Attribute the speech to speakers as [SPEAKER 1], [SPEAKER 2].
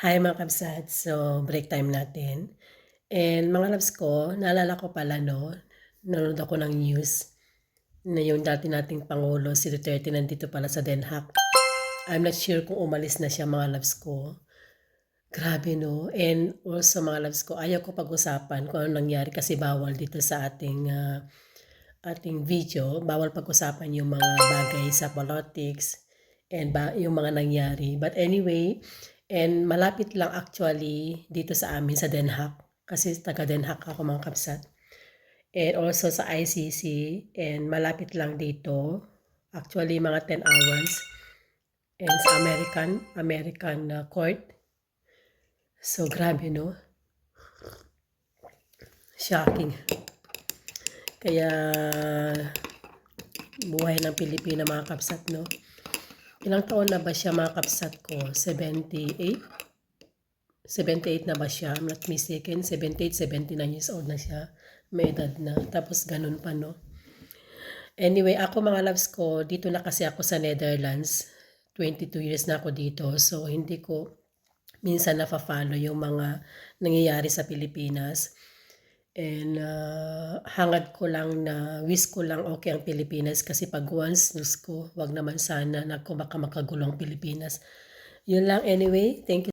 [SPEAKER 1] Hi mga kabsat, so break time natin. And mga loves ko, naalala ko pala no, nanonood ako ng news na yung dati nating Pangulo, si Duterte, nandito pala sa Den Haag. I'm not sure kung umalis na siya mga loves ko. Grabe no. And also mga loves ko, ayaw ko pag-usapan kung ano nangyari kasi bawal dito sa ating ah, ating video. Bawal pag-usapan yung mga bagay sa politics and ba, yung mga nangyari. But anyway, and malapit lang actually dito sa amin sa Den Haag. Kasi taga Den Haag ako mga kapsat. And also sa ICC and malapit lang dito. Actually mga 10 hours. And sa American, American uh, court. So grabe no. Shocking. Kaya buhay ng Pilipina mga kapsat no. Ilang taon na ba siya mga kapsat ko? 78? 78 na ba siya? I'm not mistaken. 78, 79 years old na siya. May edad na. Tapos ganun pa no. Anyway, ako mga loves ko, dito na kasi ako sa Netherlands. 22 years na ako dito. So hindi ko minsan nafa-follow yung mga nangyayari sa Pilipinas. And uh, hangad ko lang na wish ko lang okay ang Pilipinas kasi pag once news ko, wag naman sana na kung baka makagulo ang Pilipinas. Yun lang anyway. Thank you.